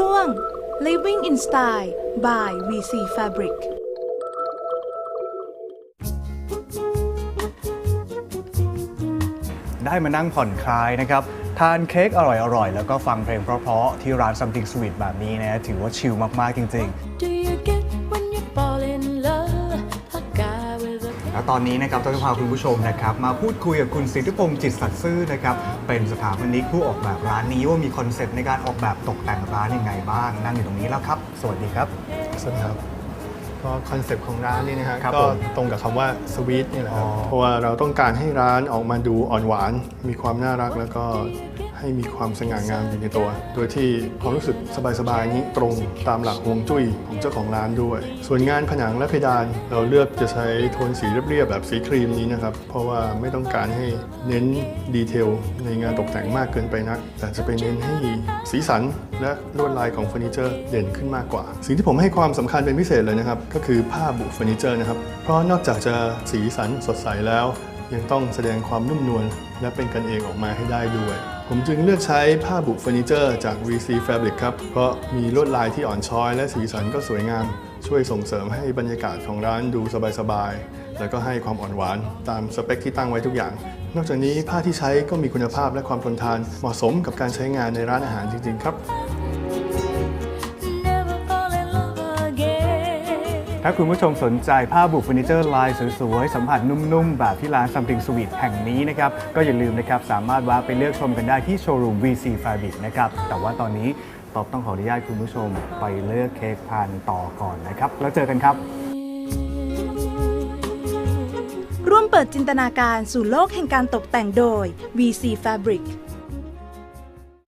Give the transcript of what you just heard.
ช่วง Living in Style by VC Fabric ได้มานั่งผ่อนคลายนะครับ ทานเค้กอร่อยๆ แล้วก็ฟังเพลงเพราะๆ ที่ร้าน Something Sweet แบบนี้นะ ถือว่าชิลมาก ๆ จริง Do แล้วตอนนี้นะครับต้องพาคุณผู้ชมนะครับมาพูดคุยกับคุณสิทธิพงศ์จิตสัตย์ซื่อนะครับเป็นสถาปนิกผู้ออกแบบร้านนี้ว่ามีคอนเซ็ปต์ในการออกแบบตกแต่งร้านยังไงบ้าง นั่งอยู่ตรงนี้แล้วครับ สวัสดีครับ สวัสดีครับก็คอนเซปต์ของร้านนี่นะฮะครับก็ผมตรงกับคำว่าสวีทนี่แหละครับอ๋อ เพราะว่าเราต้องการให้ร้านออกมาดูอ่อนหวาน มีความน่ารักแล้วก็ ให้มีความสง่างามอยู่ในตัว โดยที่ความรู้สึกสบายๆนี้ตรงตามหลักฮวงจุ้ยของเจ้าของร้านด้วย ส่วนงานผนังและเพดานเราเลือกจะใช้โทนสีเรียบๆแบบสีครีมนี้นะครับ เพราะว่าไม่ต้องการให้เน้นดีเทลในงานตกแต่งมากเกินไปนัก แต่จะไปเน้นให้สีสันและลวดลายของเฟอร์นิเจอร์เด่นขึ้นมากกว่า สิ่งที่ผมให้ความสำคัญเป็นพิเศษเลยนะครับ ก็คือผ้าบุเฟอร์นิเจอร์นะครับ เพราะนอกจากจะสีสันสดใสแล้ว ยังต้องแสดงความนุ่มนวลและเป็นกันเองออกมาให้ได้ด้วย ผมจึงเลือกใช้ผ้าบุเฟอร์นิเจอร์จาก VC Fabric ครับ เพราะมีลวดลายที่อ่อนช้อย และสีสันก็สวยงาม ช่วยส่งเสริมให้บรรยากาศของร้านดูสบายๆ แล้วก็ให้ความอ่อนหวานตามสเปคที่ตั้งไว้ทุกอย่าง นอกจากนี้ผ้าที่ใช้ก็มีคุณภาพและความทนทานเหมาะสมกับการใช้งานในร้านอาหารจริงๆ ครับ ถ้าคุณผู้ชมสนใจผ้าบุเฟอร์นิเจอร์ลายสวยๆ สัมผัสนุ่มๆ แบบที่ร้าน Something Sweet แห่งนี้นะครับ ก็อย่าลืมนะครับ สามารถแวะไปเลือกชมกันได้ที่โชว์รูม VC Fabric นะครับ แต่ว่าตอนนี้ตอบต้องขออนุญาตคุณผู้ชมไปเลือกเค้กพันต่อก่อนนะครับ แล้วเจอกันครับร่วมเปิดจินตนาการสู่โลกแห่งการตกแต่งโดย VC Fabric